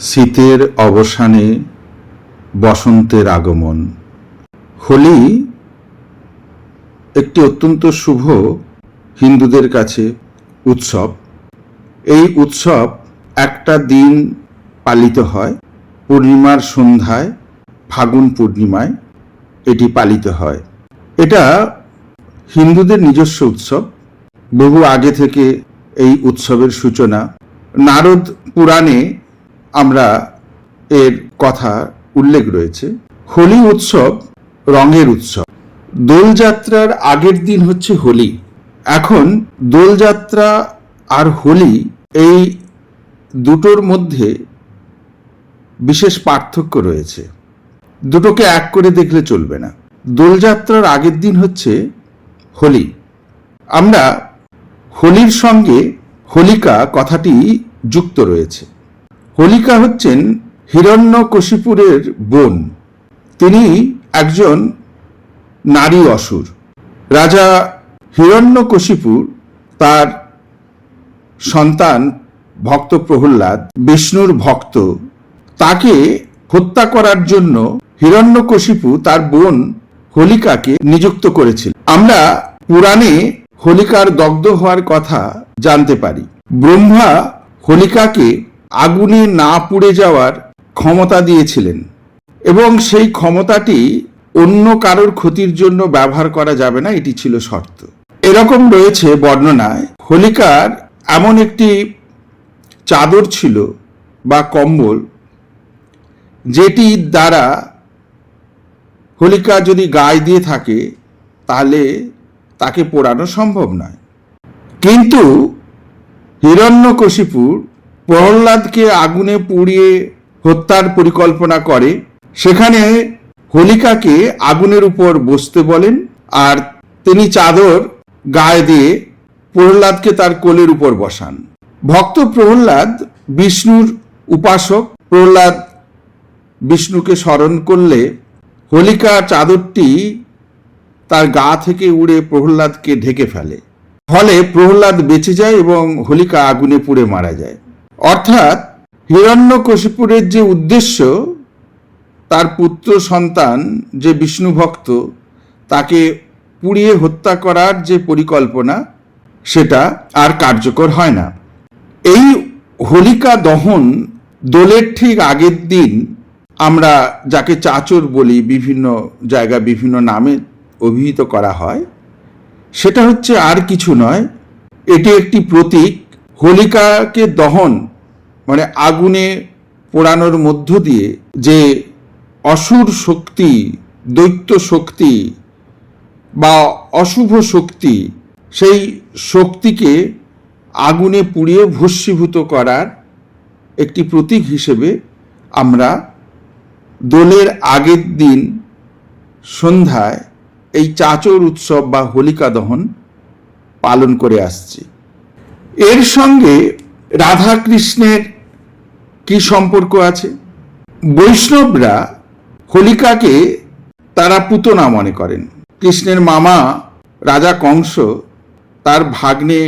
শীতের অবসানে বসন্তের আগমন। হোলি একটি অত্যন্ত শুভ হিন্দুদের কাছে উৎসব। এই উৎসব একটা দিন পালিত হয়, পূর্ণিমার সন্ধ্যায়, ফাগুন পূর্ণিমায় এটি পালিত হয়। এটা হিন্দুদের নিজস্ব উৎসব। বহু আগে থেকে এই উৎসবের সূচনা। নারদ পুরাণে আমরা এর কথা উল্লেখ রয়েছে। হোলি উৎসব রঙের উৎসব। দোলযাত্রার আগের দিন হচ্ছে হোলি। এখন দোলযাত্রা আর হোলি এই দুটোর মধ্যে বিশেষ পার্থক্য রয়েছে। দুটোকে এক করে দেখলে চলবে না। দোলযাত্রার আগের দিন হচ্ছে হোলি। আমরা হোলির সঙ্গে হোলিকা কথাটি যুক্ত রয়েছে। হোলিকা হচ্ছেন হিরণ্যকশিপুরের বোন। তিনি একজন নারী অসুর। রাজা হিরণ্যকশিপুর তার সন্তান ভক্ত প্রহ্লাদ, বিষ্ণুর ভক্ত। তাকে হত্যা করার জন্য হিরণ্যকশিপু তার বোন হোলিকাকে নিযুক্ত করেছিল। আমরা পুরাণে হোলিকার দগ্ধ হওয়ার কথা জানতে পারি। ব্রহ্মা হোলিকাকে আগুনে না পুড়ে যাওয়ার ক্ষমতা দিয়েছিলেন। এবং সেই ক্ষমতাটি অন্য কারোর ক্ষতির জন্য ব্যবহার করা যাবে না, এটি ছিল শর্ত। এরকম রয়েছে বর্ণনায়। হোলিকার এমন একটি চাদর ছিল বা কম্বল যেটির দ্বারা হোলিকা যদি গায়ে দিয়ে থাকে, তাহলে তাকে পোড়ানো সম্ভব নয়। কিন্তু হিরণ্যকশিপুর প্রহ্লাদকে আগুনে পুড়িয়ে হত্যার পরিকল্পনা করে, সেখানে হোলিকাকে আগুনের উপর বসতে বলেন আর তিনি চাদর গায়ে দিয়ে প্রহ্লাদকে তার কোলের উপর বসান। ভক্ত প্রহ্লাদ বিষ্ণুর উপাসক, প্রহ্লাদ বিষ্ণুকে স্মরণ করলে হোলিকা চাদরটি তার গা থেকে উড়ে প্রহ্লাদকে ঢেকে ফেলে। ফলে প্রহ্লাদ বেঁচে যায় এবং হোলিকা আগুনে পুড়ে মারা যায়। অর্থাৎ হিরণ্যকশিপুরের যে উদ্দেশ্য, তার পুত্র সন্তান যে বিষ্ণু ভক্ত, তাকে পুড়িয়ে হত্যা করার যে পরিকল্পনা, সেটা আর কার্যকর হয় না। এই হোলিকা দহন দোলের ঠিক আগের দিন আমরা যাকে চাচর বলি, বিভিন্ন জায়গা বিভিন্ন নামে অভিহিত করা হয়, সেটা হচ্ছে আর কিছু নয়, এটি একটি প্রতীক হোলিকাকে দহন মানে আগুনে পোড়ানোর মধ্য দিয়ে যে অসুর শক্তি, দৈত্য শক্তি বা অশুভ শক্তি, সেই শক্তিকে আগুনে পুড়িয়ে ভস্মীভূত করার একটি প্রতীক হিসেবে আমরা দোলের আগের দিন সন্ধ্যায় এই চাচর উৎসব বা হোলিকা দহন পালন করে আসছি। এর সঙ্গে রাধা কৃষ্ণের কি সম্পর্ক আছে? বৈষ্ণবরা হোলিকাকে তারা পুতনা মনে করেন। কৃষ্ণের মামা রাজা কংস তার ভাগ্নে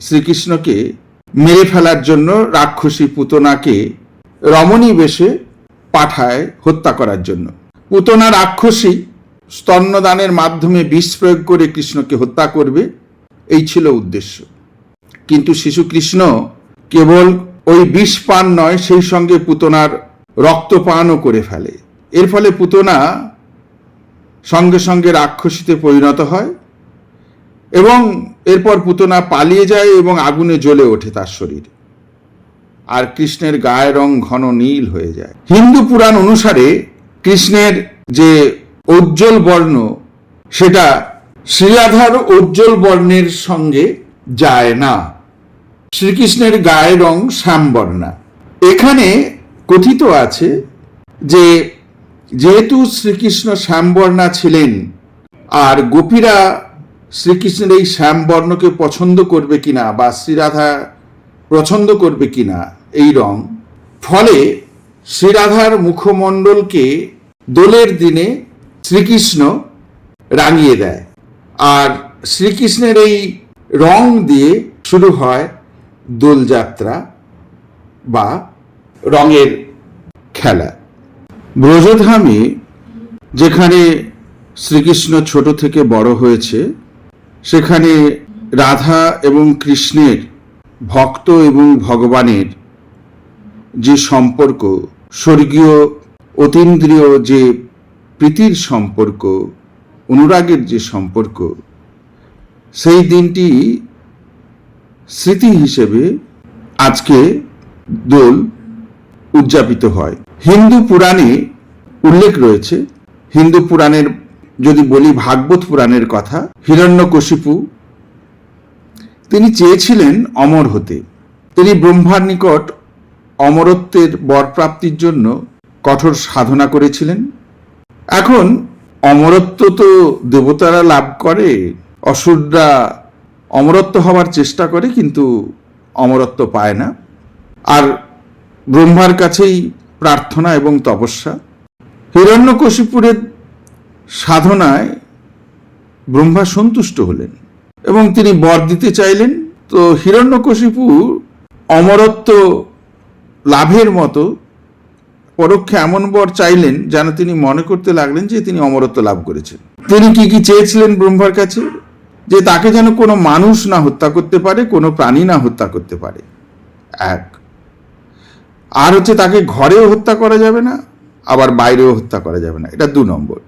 শ্রীকৃষ্ণকে মেরে ফেলার জন্য রাক্ষসী পুতনাকে রমণী বেশে পাঠায় হত্যা করার জন্য। পুতনা রাক্ষসী স্তন্যদানের মাধ্যমে বিষ প্রয়োগ করে কৃষ্ণকে হত্যা করবে, এই ছিল উদ্দেশ্য। কিন্তু শিশু কৃষ্ণ কেবল ওই বিষ পান নয়, সেই সঙ্গে পুতনার রক্তপানও করে ফেলে। এর ফলে পুতনা সঙ্গে সঙ্গে রাক্ষসীতে পরিণত হয় এবং এরপর পুতনা পালিয়ে যায় এবং আগুনে জ্বলে ওঠে তার শরীর। আর কৃষ্ণের গায়ের রং ঘন নীল হয়ে যায়। হিন্দু পুরাণ অনুসারে কৃষ্ণের যে উজ্জ্বল বর্ণ, সেটা শ্রীরাধার উজ্জ্বল বর্ণের সঙ্গে যায় না। শ্রীকৃষ্ণের গায়ের রং শ্যামবর্ণা। এখানে কথিত আছে যে যেহেতু শ্রীকৃষ্ণ শ্যামবর্ণা ছিলেন, আর গোপীরা শ্রীকৃষ্ণের এই শ্যামবর্ণকে পছন্দ করবে কিনা বা শ্রীরাধা পছন্দ করবে কিনা এই রং, ফলে শ্রীরাধার মুখমণ্ডলকে দোলের দিনে শ্রীকৃষ্ণ রাঙিয়ে দেয়। আর শ্রীকৃষ্ণের এই রং দিয়ে শুরু হয় দোলযাত্রা বা রঙের খেলা। ব্রজধামে যেখানে শ্রীকৃষ্ণ ছোট থেকে বড় হয়েছে, সেখানে রাধা এবং কৃষ্ণের ভক্ত এবং ভগবানের যে সম্পর্ক, স্বর্গীয় অতীন্দ্রিয় যে প্রীতির সম্পর্ক, অনুরাগের যে সম্পর্ক, সেই দিনটি স্মৃতি হিসেবে আজকে দোল উদযাপিত হয়। হিন্দু পুরাণে উল্লেখ রয়েছে, হিন্দু পুরাণের যদি বলি ভাগবত পুরাণের কথা, হিরণ্যকশিপু, তিনি চেয়েছিলেন অমর হতে। তিনি ব্রহ্মার নিকট অমরত্বের বরপ্রাপ্তির জন্য কঠোর সাধনা করেছিলেন। এখন অমরত্ব তো দেবতারা লাভ করে, অসুররা অমরত্ব হওয়ার চেষ্টা করে, কিন্তু অমরত্ব পায় না। আর ব্রহ্মার কাছেই প্রার্থনা এবং তপস্যা। হিরণ্যকশিপুরের সাধনায় ব্রহ্মা সন্তুষ্ট হলেন এবং তিনি বর দিতে চাইলেন। তো হিরণ্যকশিপু অমরত্ব লাভের মতো পরোক্ষে এমন বর চাইলেন যেন তিনি মনে করতে লাগলেন যে তিনি অমরত্ব লাভ করেছেন। তিনি কি কি চেয়েছিলেন ব্রহ্মার কাছে? যে তাকে যেন কোনো মানুষ না হত্যা করতে পারে, কোনো প্রাণী না হত্যা করতে পারে। এক। আর হচ্ছে তাকে ঘরেও হত্যা করা যাবে না, আবার বাইরেও হত্যা করা যাবে না। এটা দু নম্বর।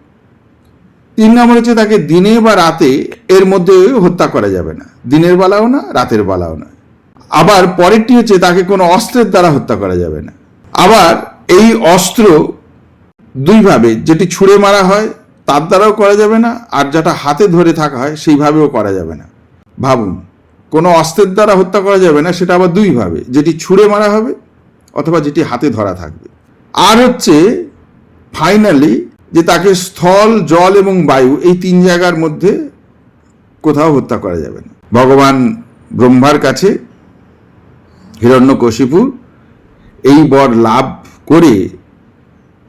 তিন নম্বর হচ্ছে তাকে দিনে বা রাতে এর মধ্যে হত্যা করা যাবে না। দিনের বেলাও না, রাতের বেলাও না। আবার পরেরটি হচ্ছে তাকে কোনো অস্ত্রের দ্বারা হত্যা করা যাবে না। আবার এই অস্ত্র দুইভাবে, যেটি ছুঁড়ে মারা হয় তার দ্বারাও করা যাবে না, আর যেটা হাতে ধরে থাকা হয় সেইভাবেও করা যাবে না। ভাবুন, কোনো অস্ত্রের দ্বারা হত্যা করা যাবে না, সেটা আবার দুইভাবে যেটি ছুঁড়ে মারা হবে অথবা যেটি হাতে ধরা থাকবে। আর হচ্ছে ফাইনালি যে তাকে স্থল, জল এবং বায়ু, এই তিন জায়গার মধ্যে কোথাও হত্যা করা যাবে না। ভগবান ব্রহ্মার কাছে হিরণ্যকশিপু এই বর লাভ করে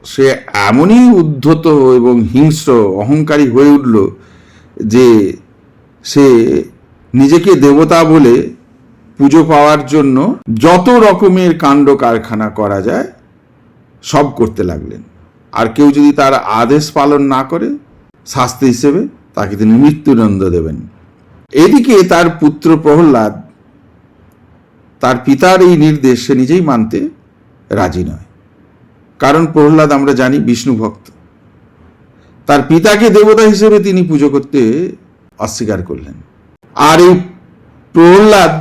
সে এমনই উদ্ধত এবং হিংস্র, অহংকারী হয়ে উঠল যে সে নিজেকে দেবতা বলে পুজো পাওয়ার জন্য যত রকমের কাণ্ড কারখানা করা যায়, সব করতে লাগলেন। আর কেউ যদি তার আদেশ পালন না করে, শাস্তি হিসেবে তাকে তিনি মৃত্যুদণ্ড দেবেন। এদিকে তার পুত্র প্রহ্লাদ, তার পিতার এই নির্দেশ সে নিজেই মানতে রাজি নয়। কারণ প্রহ্লাদ আমরা জানি বিষ্ণু ভক্ত। তার পিতাকে দেবতা হিসেবে তিনি পুজো করতে অস্বীকার করলেন। আর এই প্রহ্লাদ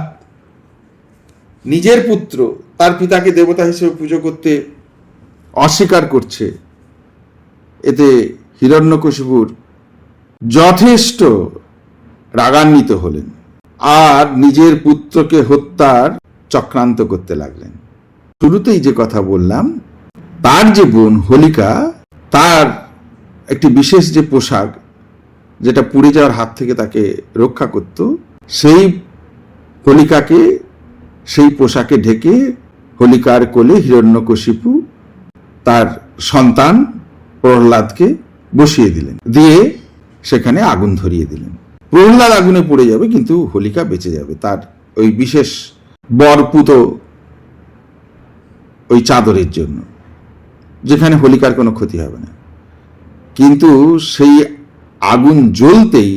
নিজের পুত্র তার পিতাকে দেবতা হিসেবে পুজো করতে অস্বীকার করছে। এতে হিরণ্যকশিপুর যথেষ্ট রাগান্বিত হলেন আর নিজের পুত্রকে হত্যার চক্রান্ত করতে লাগলেন। শুরুতেই যে কথা বললাম তার যে বোন হোলিকা, তার একটি বিশেষ যে পোশাক, যেটা পুড়ে যাওয়ার হাত থেকে তাকে রক্ষা করত, সেই হোলিকাকে, সেই পোশাকে ঢেকে হোলিকার কোলে হিরণ্যকশিপু তার সন্তান প্রহ্লাদকে বসিয়ে দিলেন। দিয়ে সেখানে আগুন ধরিয়ে দিলেন। প্রহ্লাদ আগুনে পড়ে যাবে, কিন্তু হোলিকা বেঁচে যাবে। তার ওই বিশেষ বরপুত ওই চাদরের জন্য। যেখানে হোলিকার কোনো ক্ষতি হবে না। কিন্তু সেই আগুন জ্বলতেই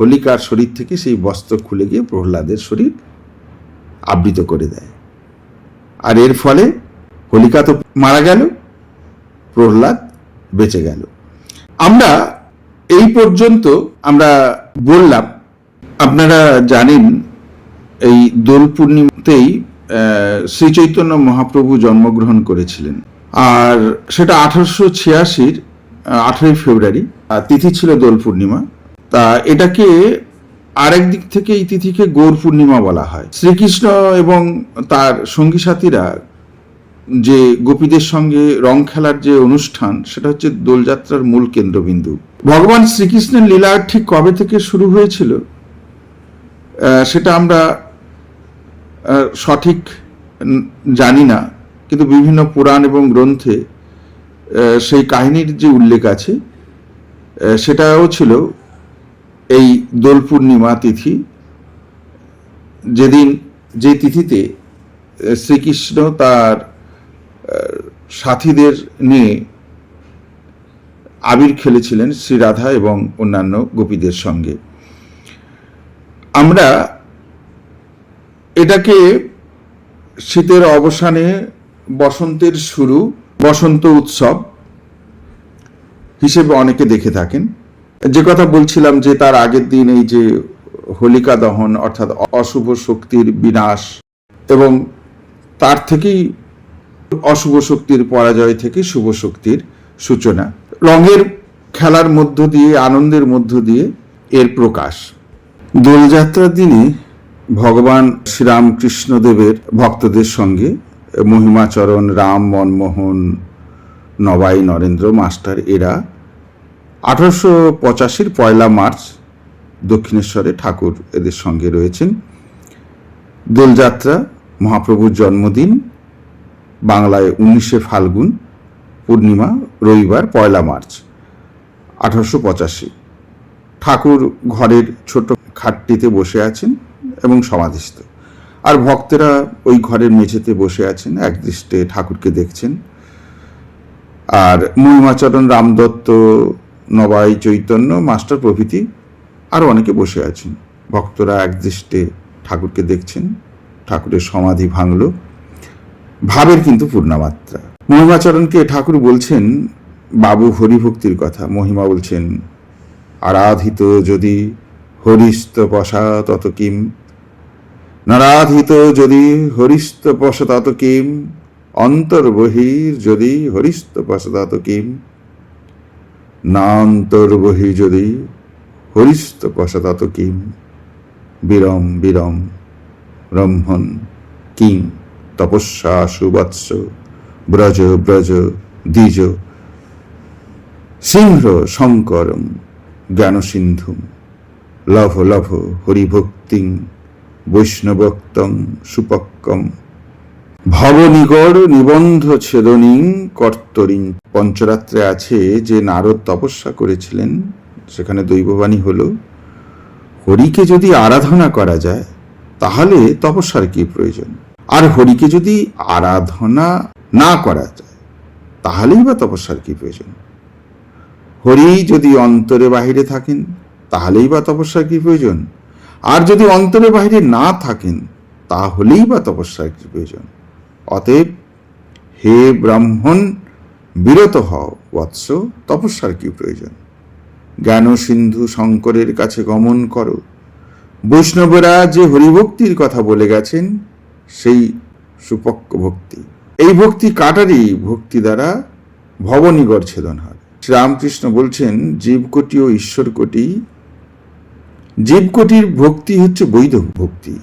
হোলিকার শরীর থেকে সেই বস্ত্র খুলে গিয়ে প্রহ্লাদের শরীর আবৃত করে দেয়। আর এর ফলে হোলিকা তো মারা গেল, প্রহ্লাদ বেঁচে গেল। আমরা এই পর্যন্ত আমরা বললাম, আপনারা জানেন, এই দোল পূর্ণিমাতেই শ্রীচৈতন্য মহাপ্রভু জন্মগ্রহণ করেছিলেন। আর সেটা আঠারোশো ছিয়াশির আঠারোই ফেব্রুয়ারি তিথি ছিল দোল পূর্ণিমা। তা এটাকে আরেক দিক থেকে এই তিথিকে গৌর পূর্ণিমা বলা হয়। শ্রীকৃষ্ণ এবং তার সঙ্গী সাথীরা যে গোপীদের সঙ্গে রং খেলার যে অনুষ্ঠান, সেটা হচ্ছে দোলযাত্রার মূল কেন্দ্রবিন্দু। ভগবান শ্রীকৃষ্ণের লীলা ঠিক কবে থেকে শুরু হয়েছিল? সেটা আমরা সঠিক জানি না। কিন্তু বিভিন্ন পুরাণ এবং গ্রন্থে সেই কাহিনীর যে উল্লেখ আছে সেটাও ছিল এই দোল পূর্ণিমা তিথি। যেদিন যে তিথিতে শ্রীকৃষ্ণ তার সাথীদের নিয়ে আবির খেলেছিলেন শ্রীরাধা এবং অন্যান্য গোপীদের সঙ্গে। আমরা এটাকে শীতের অবসানে বসন্তের শুরু, বসন্ত উৎসব হিসেবে অনেকে দেখে থাকেন। যে কথা বলছিলাম যে তার আগের দিন এই যে হোলিকা দহন অর্থাৎ অশুভ শক্তির বিনাশ এবং তার থেকেই অশুভ শক্তির পরাজয় থেকে শুভ শক্তির সূচনা। রঙের খেলার মধ্য দিয়ে, আনন্দের মধ্য দিয়ে এর প্রকাশ। দোলযাত্রার দিনে ভগবান শ্রীরামকৃষ্ণদেবের ভক্তদের সঙ্গে মহিমাচরণ, রাম মনমোহন, নবাই নরেন্দ্র মাস্টার এরা। আঠারোশো পঁচাশির পয়লা মার্চ দক্ষিণেশ্বরে ঠাকুর এদের সঙ্গে রয়েছেন। দোলযাত্রা, মহাপ্রভুর জন্মদিন, বাংলায় উনিশে ফাল্গুন, পূর্ণিমা, রবিবার, পয়লা মার্চ, আঠারোশো পঁচাশি। ঠাকুর ঘরের ছোট খাটটিতে বসে আছেন এবং সমাধিস্থ। আর ভক্তেরা ওই ঘরের মেঝেতে বসে আছেন একদৃষ্টে ঠাকুরকে দেখছেন। আর মহিমাচরণ রামদত্ত, নবাই চৈতন্য, মাস্টার প্রভৃতি আরও অনেকে বসে আছেন। ভক্তরা একদৃষ্টে ঠাকুরকে দেখছেন, ঠাকুরের সমাধি ভাঙল। ভাবের কিন্তু পূর্ণমাত্রা। মহিমাচরণকে ঠাকুর বলছেন, বাবু হরিভক্তির কথা। মহিমা বলছেন, আরাধিত যদি হরিস্ত পশা তত কিম নারাধিত যদি হরিস্ত পশ তত কিম অন্তর্বহির যদি হরিস্ত পশ তত কিম না অন্তর্বহি যদি হরিস্ত পশ তত কিম বিরম বিরম ব্রহ্মণ কিং তপস্যা সুবৎস, ব্রজ ব্রজ দ্বিজ, সিংহ শঙ্করম জ্ঞানসিন্ধুম, লভ লভ হরিভক্তিং বৈষ্ণবক্তং সুপক্কম। ভবনিগড় নিবন্ধ ছেদনীং কর্তরিং। পঞ্চরাত্রে আছে যে নারদ তপস্যা করেছিলেন, সেখানে দৈববাণী হল, হরিকে যদি আরাধনা করা যায়, তাহলে তপস্যার কি প্রয়োজন? আর হরিকে যদি আরাধনা না করা যায়, তাহলেই বা তপস্যার কি প্রয়োজন? হরি যদি অন্তরে বাহিরে থাকেন, তাহলেই বা তপস্যার কি প্রয়োজন? আর যদি অন্তরে বাহিরে না থাকেন, তাহলেই বা তপস্যার কি প্রয়োজন। অতএব হে ব্রাহ্মণ, বিরত হও, বৎস তপস্যার কি প্রয়োজন? জ্ঞান সিন্ধু শঙ্করের কাছে গমন করো। বৈষ্ণবরা যে হরিভক্তির কথা বলে গেছেন, সেই সুপক্ষ ভক্তি। এই ভক্তি কাটারই ভক্তি দ্বারা ভবনিগড় ছেদন হয়। শ্রীরামকৃষ্ণ বলছেন, জীবকোটি ও ঈশ্বরকোটি জীবকোটির ভক্তি হচ্ছে বৈধ ভক্তি।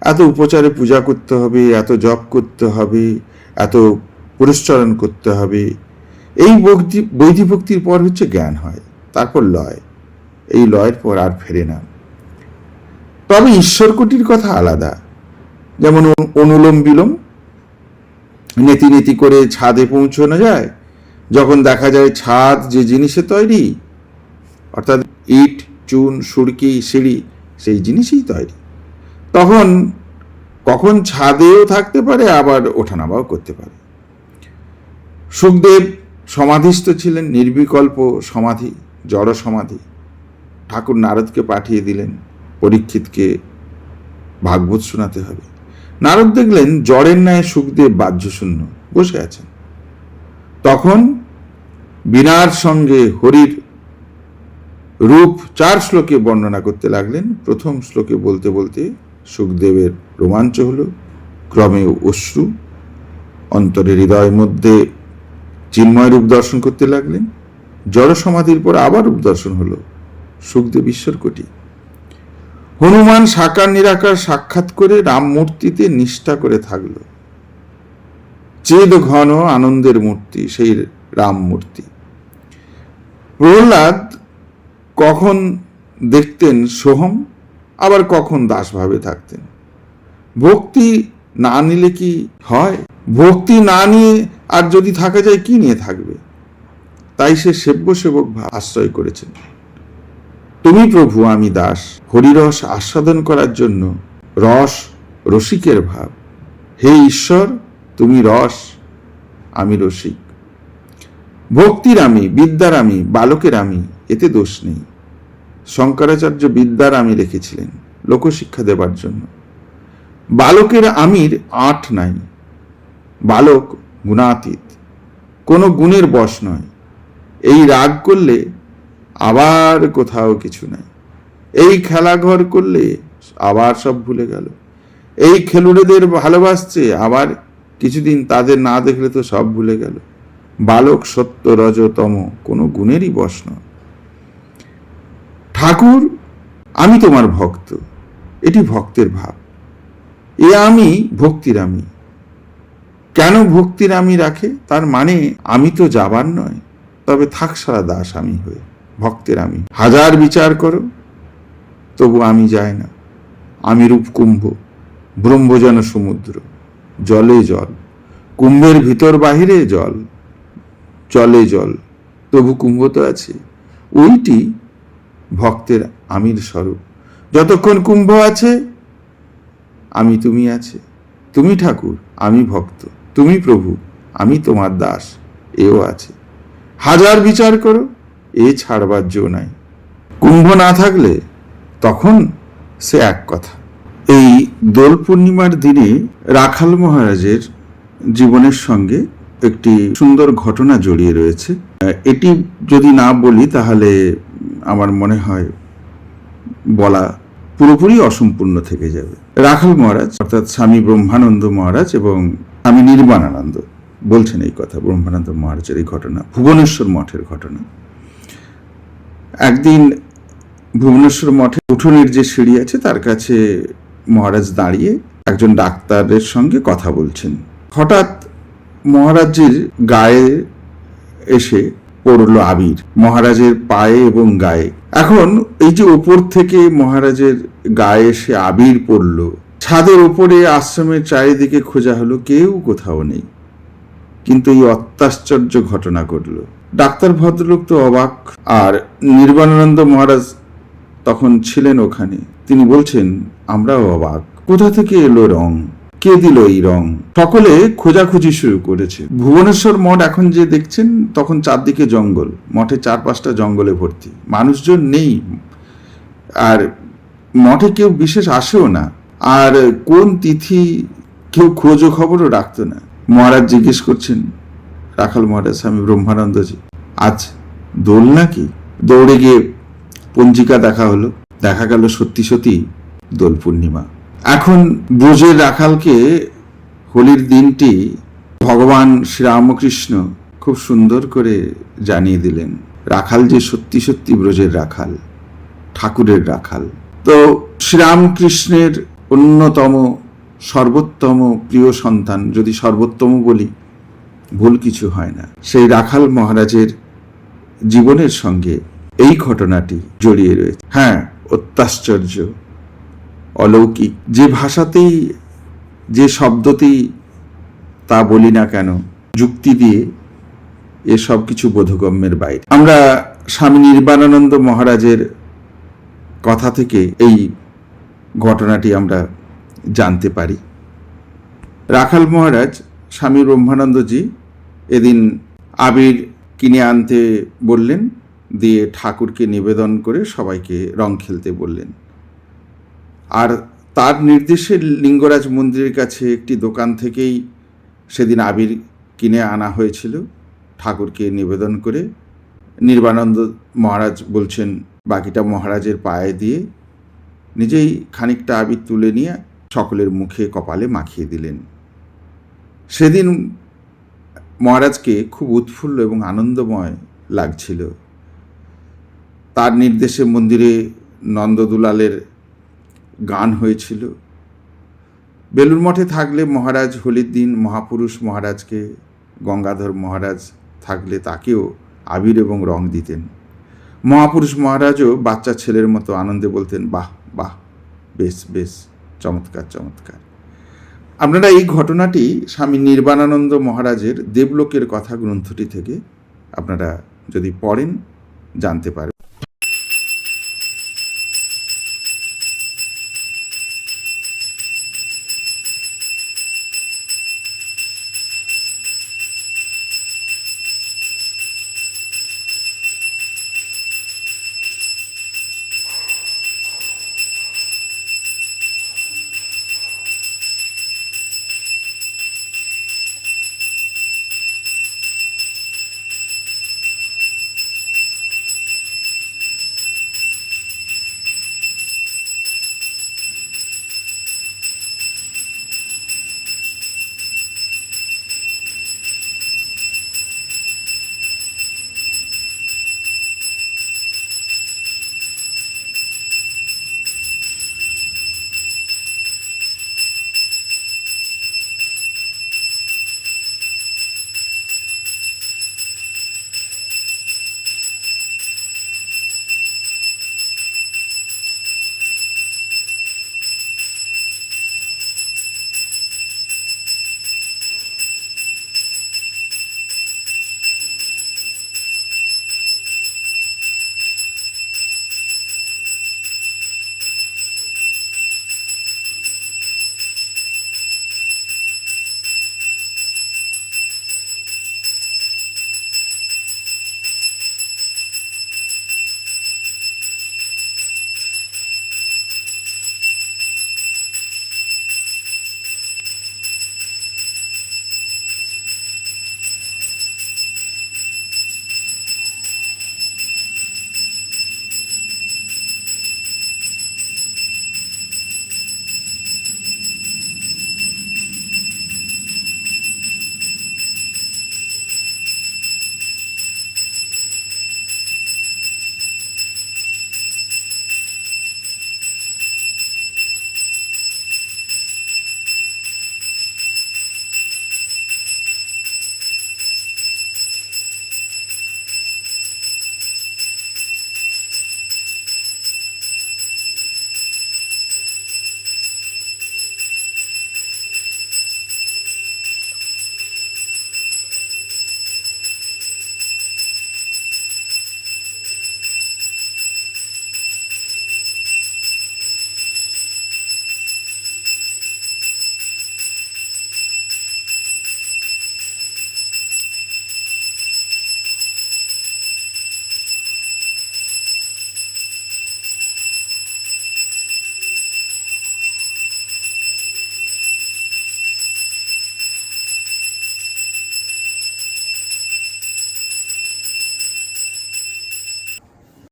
এত উপচারে পূজা করতে হবে, এত জপ করতে হবে, এত পুরস্চরণ করতে হবে। এই ভক্তি, বৈধি ভক্তির পর হচ্ছে জ্ঞান হয়, তারপর লয়। এই লয়ের পর আর ফেরে না। তবে ঈশ্বরকোটির কথা আলাদা। যেমন অনুলোম বিলোম, নেতি নেতি করে ছাদে পৌঁছানো যায়, যখন দেখা যায় ছাদ যে জিনিসে তৈরি, অর্থাৎ ইট চুন, সুরকি, সিঁড়ি, সেই জিনিসই তৈরি। তখন কখন ছাদেও থাকতে পারে, আবার ওঠানামাও করতে পারে। সুখদেব সমাধিস্থ ছিলেন, নির্বিকল্প সমাধি, জড় সমাধি। ঠাকুর নারদকে পাঠিয়ে দিলেন, পরীক্ষিতকে ভাগবত শোনাতে হবে। নারদ দেখলেন জড়ের ন্যায় সুখদেব বাহ্যশূন্য বসে আছেন। তখন বিনার সঙ্গে হরির রূপ চার শ্লোকে বর্ণনা করতে লাগলেন। প্রথম শ্লোকে বলতে বলতে সুখদেবের রোমাঞ্চ হল ক্রমে অশ্রু, অন্তরে হৃদয়ের মধ্যে চিন্ময় রূপ দর্শন করতে লাগলেন। জড় সমাধির পর আবার রূপ দর্শন হলো, সুখদেব ঈশ্বর কোটি। হনুমান সাকার নিরাকার সাক্ষাৎ করে রাম মূর্তিতে নিষ্ঠা করে থাকল। চেদ ঘন আনন্দের মূর্তি, সেই রাম মূর্তি। প্রহ্লাদ কখন দেখতেন সোহম, আবার কখন দাসভাবে থাকতেন? ভক্তি না নিলে কি হয়? ভক্তি না নিয়ে আর যদি থাকা যায়, কি নিয়ে থাকবে? তাই সে সেব্য সেবক আশ্রয় করেছেন। তুমি প্রভু, আমি দাস। হরিরস আস্বাদন করার জন্য রস রসিকের ভাব। হে ঈশ্বর, তুমি রস, আমি রসিক। ভক্তির আমি, বিদ্যার আমি, বালকের আমি এতে দোষ নেই। শঙ্করাচার্য বিদ্যার আমি রেখেছিলেন লোকশিক্ষা দেবার জন্য। বালকের আমির আট নাই। বালক গুণাতীত। কোনো গুণের বশ নয়। এই রাগ করলে আবার কোথাও কিছু নাই। এই খেলাঘর করলে আবার সব ভুলে গেল। এই খেলুড়েদের ভালোবাসছে আবার কিছুদিন তাদের না দেখলে তো সব ভুলে গেল। বালক সত্য রজতম কোনো গুণেরই বশ নয়। ঠাকুর, আমি তোমার ভক্ত। এটি ভক্তের ভাব। এ আমি ভক্তির আমি। কেন ভক্তির আমি রাখে? তার মানে আমি তো যাবার নয়, তবে থাক সারা দাস আমি হয়ে, ভক্তের আমি। হাজার বিচার করো, তবু আমি যাই না। আমি রূপ কুম্ভ ব্রহ্মজন সমুদ্র, জলে জল। কুম্ভের ভিতর বাহিরে জল, জলে জল। তবু কুম্ভ তো আছে। ওইটি ভক্তের আমির স্বরূপ। যতক্ষণ কুম্ভ আছে, আমি তুমি আছে। তুমি ঠাকুর, আমি ভক্ত। তুমি প্রভু, আমি তোমার দাস, এও আছে। হাজার বিচার করো, এ ছাড়বার জো নাই। কুম্ভ না থাকলে তখন সে এক কথা। এই দোল পূর্ণিমার দিনে রাখাল মহারাজের জীবনের সঙ্গে একটি সুন্দর ঘটনা জড়িয়ে রয়েছে। এটি যদি না বলি, তাহলে আমার মনে হয় বলা পুরোপুরি অসম্পূর্ণ থেকে যাবে। রাখাল মহারাজ, অর্থাৎ স্বামী ব্রহ্মানন্দ মহারাজ এবং স্বামী নির্বাণানন্দ বলছেন এই কথা, ব্রহ্মানন্দ মহারাজের এই ঘটনা, ভুবনেশ্বর মঠের ঘটনা। একদিন ভুবনেশ্বর মঠে উঠোনের যে সিঁড়ি আছে, তার কাছে মহারাজ দাঁড়িয়ে একজন ডাক্তারের সঙ্গে কথা বলছেন। হঠাৎ মহারাজের গায়ে এসে পড়ল আবির, মহারাজের পায়ে এবং গায়ে। এখন এই যে উপর থেকে মহারাজের গায়ে সে আবির পড়ল, ছাদের ওপরে আশ্রমের চারিদিকে খোঁজা হলো কেউ কোথাও নেই। কিন্তু এই অত্যাশ্চর্য ঘটনা ঘটল। ডাক্তার ভদ্রলোক তো অবাক, আর নির্বাণানন্দ মহারাজ তখন ছিলেন ওখানে। তিনি বলছেন, আমরাও অবাক। কোথা থেকে এলো রং? কে দিল এই রং। সকলে খোঁজাখুঁজি শুরু করেছে। ভুবনেশ্বর মঠ এখন যে দেখছেন, তখন চারদিকে জঙ্গল। মঠে চার পাঁচটা জঙ্গলে ভর্তি। মানুষজন নেই। আর মঠে কেউ বিশেষ আসেও না। আর কোন তিথি কেউ খোঁজও খবরও রাখতো না। মহারাজ জিজ্ঞেস করছেন, রাখাল মহারাজ, স্বামী ব্রহ্মানন্দজি, আজ দোল নাকি? দৌড়ে গিয়ে পঞ্জিকা দেখা হলো। দেখা গেল সত্যি সত্যি দোল পূর্ণিমা। এখন ব্রজের রাখালকে হোলির দিনটি ভগবান শ্রীরামকৃষ্ণ খুব সুন্দর করে জানিয়ে দিলেন। রাখাল যে সত্যি সত্যি ব্রজের রাখাল, ঠাকুরের রাখাল। তো শ্রীরামকৃষ্ণের অন্যতম, সর্বোত্তম প্রিয় সন্তান, যদি সর্বোত্তম বলি, ভুল কিছু হয় না। সেই রাখাল মহারাজের জীবনের সঙ্গে এই ঘটনাটি জড়িয়ে রয়েছে। হ্যাঁ অত্যাশ্চর্য। অলৌকিক। যে ভাষাতেই, যে শব্দতেই তা বলি না কেন, যুক্তি দিয়ে এ সব কিছু বোধগম্যের বাইরে। আমরা স্বামী নির্বাণানন্দ মহারাজের কথা থেকে এই ঘটনাটি আমরা জানতে পারি। রাখাল মহারাজ, স্বামী ব্রহ্মানন্দজি এদিন আবির কিনে আনতে বললেন, দিয়ে ঠাকুরকে নিবেদন করে সবাইকে রং খেলতে বললেন। আর তার নির্দেশে লিঙ্গরাজ মন্দিরের কাছে একটি দোকান থেকেই সেদিন আবির কিনে আনা হয়েছিল। ঠাকুরকে নিবেদন করে নির্বানন্দ মহারাজ বলছেন, বাকিটা মহারাজের পায়ে দিয়ে নিজেই খানিকটা আবির তুলে নিয়ে সকলের মুখে কপালে মাখিয়ে দিলেন। সেদিন মহারাজকে খুব উৎফুল্ল এবং আনন্দময় লাগছিল। তার নির্দেশে মন্দিরে নন্দদুলালের গান হয়েছিল। বেলুর মঠে থাকলে মহারাজ হোলির দিন, মহাপুরুষ মহারাজকে, গঙ্গাধর মহারাজ থাকলে তাকেও আবির এবং রং দিতেন। মহাপুরুষ মহারাজও বাচ্চা ছেলের মতো আনন্দে বলতেন, বাহ বাহ, বেশ বেশ, চমৎকার চমৎকার। আপনারা এই ঘটনাটি স্বামী নির্বাণানন্দ মহারাজের দেবলোকের কথা গ্রন্থটি থেকে আপনারা যদি পড়েন, জানতে পারবেন।